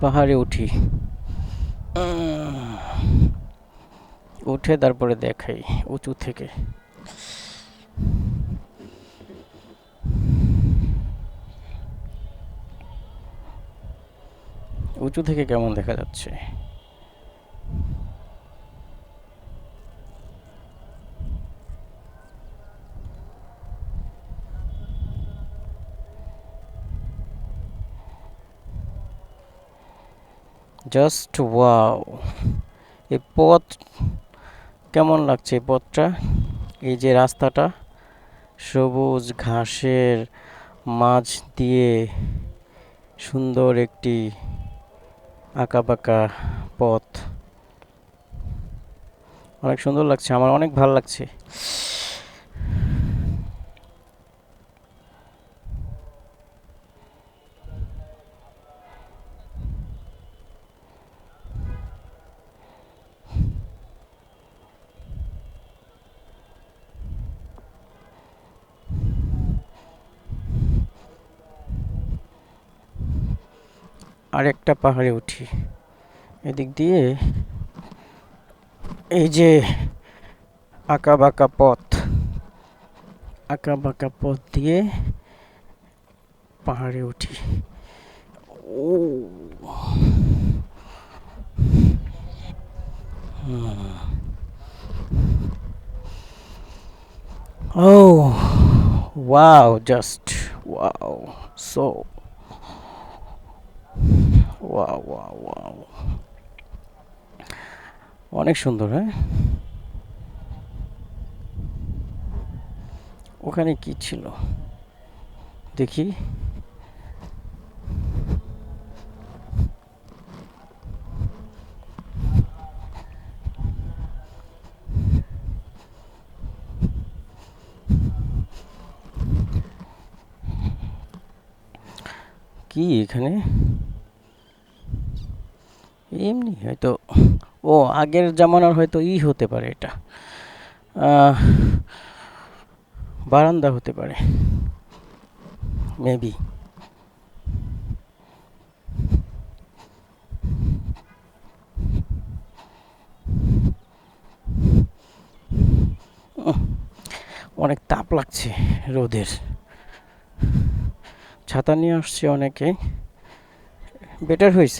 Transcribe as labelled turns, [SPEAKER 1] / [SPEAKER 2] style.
[SPEAKER 1] পাহাড়ে উঠি। উঠে তারপরে দেখাই উঁচু থেকে। উঁচু থেকে কেমন দেখা যাচ্ছে? জাস্ট ওয়াও এই পথ কেমন লাগছে এই পথটা? এই যে রাস্তাটা, সবুজ ঘাসের মাঝ দিয়ে সুন্দর একটি আঁকাবাঁকা পথ। অনেক সুন্দর লাগছে, আমার অনেক ভালো লাগছে। আরেকটা পাহাড়ে উঠি। এদিক দিয়ে এই যে আঁকা বাঁকা পথ, আঁকা বাঁকা পথ দিয়ে পাহাড়ে উঠি। Oh oh, wow, just wow, so অনেক সুন্দর হ্যাঁ? ওখানে কি ছিল? দেখি। কি এখানে? এমনি হয়তো, ও আগের জামানার হয়তো ই হতে পারে এটা। বারান্দা হতে পারে। মেবি অনেক তাপ লাগছে রোদের। ছাতা নিয়ে আসছে অনেকে। বেটার হয়েছে।